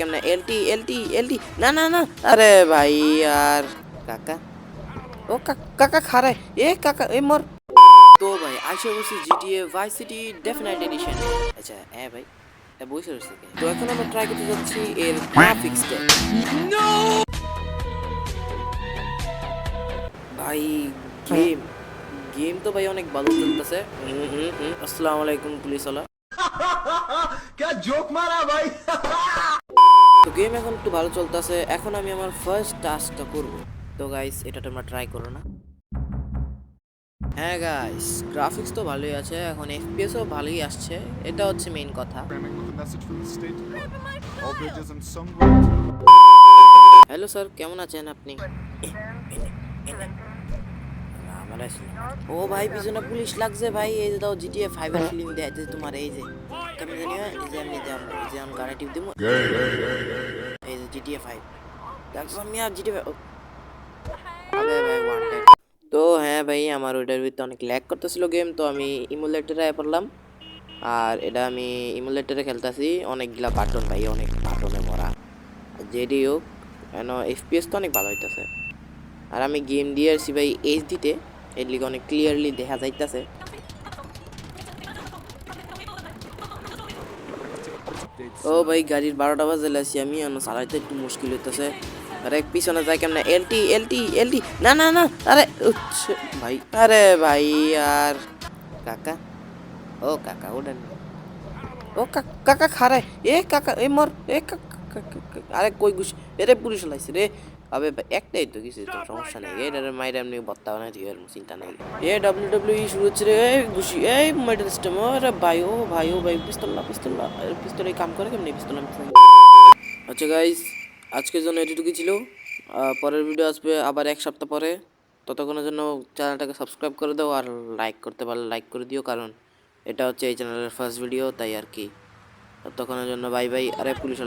কেমনে LT LT LT না না না আরে ভাই আর কাকা ও কা- কাকা খারে এ কাকা এ মোর তো ভাই আশা করছি জিটিএ ভাই সিটি ডেফিনেট এডিশন আচ্ছা হ্যাঁ ভাই হ্যাঁ বসে রয়েছে কে? তো এখন আমরা ট্রাই করতে যাচ্ছি এর গ্রাফিক্সটা ভাই গেম গেম তো ভাই অনেক ভালো চলতেছে হুম হুম হুম আসসালামু আলাইকুম পুলিশ ওয়ালা क्या जोक मारा भाई তো গেম এখন একটু ভালো চলতেছে, এখন আমি আমার ফার্স্ট টাস্কটা করব। তো গাইস এটা তোমরা ট্রাই করো না। হ্যাঁ গাইস গ্রাফিক্স তো ভালোই আছে, এখন এফপিএসও ভালোই আসছে, এটা হচ্ছে মেইন কথা। হ্যালো স্যার কেমন আছেন আপনি? ও ভাই, পিছনে পুলিশ লাগছে ভাই, এই যে দাও জিটিএ ফাইবার ফিলিং দেয় যে তোমার, এই যে। কেমন জানি এই যে আমি এই যে আমি গাড়ি টিপ দিব এই যে জিটিএ ফাইভ দেখছ আমি আর জিটিএ তো হ্যাঁ ভাই, আমার ওইটার ভিতরে অনেক ল্যাগ করতেছিল গেম তো আমি ইমুলেটারে পড়লাম। আর এটা আমি ইমুলেটারে খেলতেছি, অনেকগুলা বাটন ভাই, অনেক বাটনে ভরা। যেডি হোক, কেন এফপিএস তো অনেক ভালো হইতেছে। আর আমি গেম দিয়ে আসছি ভাই এইচ দিতে এর অনেক ক্লিয়ারলি দেখা যাইতেছে। ও ভাই, গাড়ির বারোটা বাজে লাগছি, আমি চালাইতে একটু মুশকিল হইতেছে। আরে, পিছনে যায় কেমন? এলটি এলটি এলটি না না না, আরে ভাই আরে ভাই, আর কাকা? ও, কাকা, ওঠেন ও কাকা খারে এ, কাকা, এ, মর, এ কাকা- আরে কই গুছি এরে পুলিশ লাইছে রে। আবে একটাই তো কিছু তো সমস্যা নেই। এটার মাইরে এমনি বত্তা বানাই দিয়ে চিন্তা নেই। এ ডাব্লিউ ডাব্লিউ ই শুরু হচ্ছে রে গুছি এই মেডেল সিস্টেম আরে ভাই, ও ভাই ও ভাই, পিস্তল না পিস্তল না। পিস্তল এই কাম করে কেমনি? পিস্তল আমি আচ্ছা গাইস আজকের জন্য এটুকুই ছিল? পরের ভিডিও আসবে আবার এক সপ্তাহ পরে। ততক্ষণের জন্য চ্যানেলটাকে সাবস্ক্রাইব করে দাও আর লাইক করতে পারলে লাইক করে দিও, কারণ এটা হচ্ছে এই চ্যানেলের ফার্স্ট ভিডিও তাই আর কি। ততক্ষণের জন্য বাই বাই আরে পুলিশ